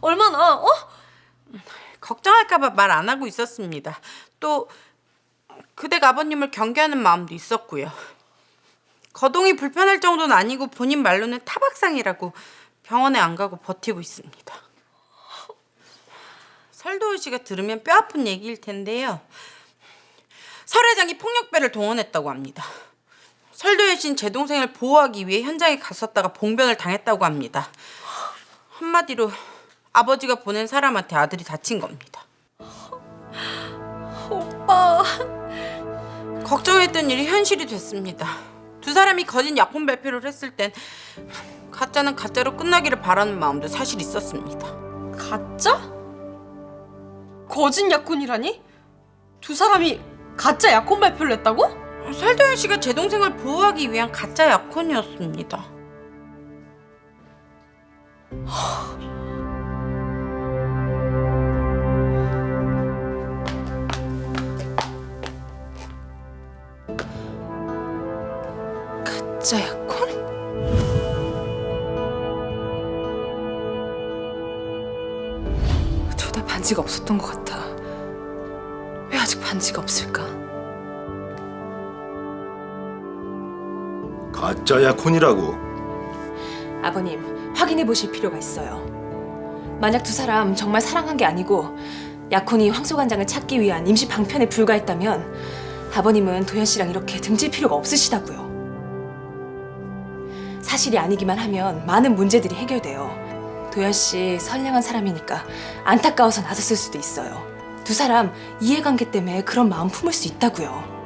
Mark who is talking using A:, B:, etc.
A: 얼마나, 어?
B: 걱정할까봐 말 안 하고 있었습니다. 또 그댁 아버님을 경계하는 마음도 있었고요. 거동이 불편할 정도는 아니고 본인 말로는 타박상이라고 병원에 안 가고 버티고 있습니다. 설도훈 씨가 들으면 뼈 아픈 얘기일 텐데요. 설 회장이 폭력배를 동원했다고 합니다. 설도현 씨는 제 동생을 보호하기 위해 현장에 갔었다가 봉변을 당했다고 합니다. 한마디로 아버지가 보낸 사람한테 아들이 다친 겁니다.
A: 오빠.
B: 걱정했던 일이 현실이 됐습니다. 두 사람이 거짓 약혼 발표를 했을 땐 가짜는 가짜로 끝나기를 바라는 마음도 사실 있었습니다.
A: 가짜? 거짓 약혼이라니? 두 사람이 가짜 약혼 발표를 했다고?
B: 설도현 씨가 제 동생을 보호하기 위한 가짜 약혼이었습니다. 가짜 약혼?
C: 둘다 반지가 없었던 것 같아. 왜 아직 반지가 없을까?
D: 가짜 약혼이라고
C: 아버님, 확인해 보실 필요가 있어요. 만약 두 사람 정말 사랑한 게 아니고 약혼이 황소관장을 찾기 위한 임시 방편에 불과했다면 아버님은 도현 씨랑 이렇게 등질 필요가 없으시다고요. 사실이 아니기만 하면 많은 문제들이 해결돼요. 도현 씨 선량한 사람이니까 안타까워서 나섰을 수도 있어요. 두 사람 이해관계 때문에 그런 마음 품을 수 있다고요.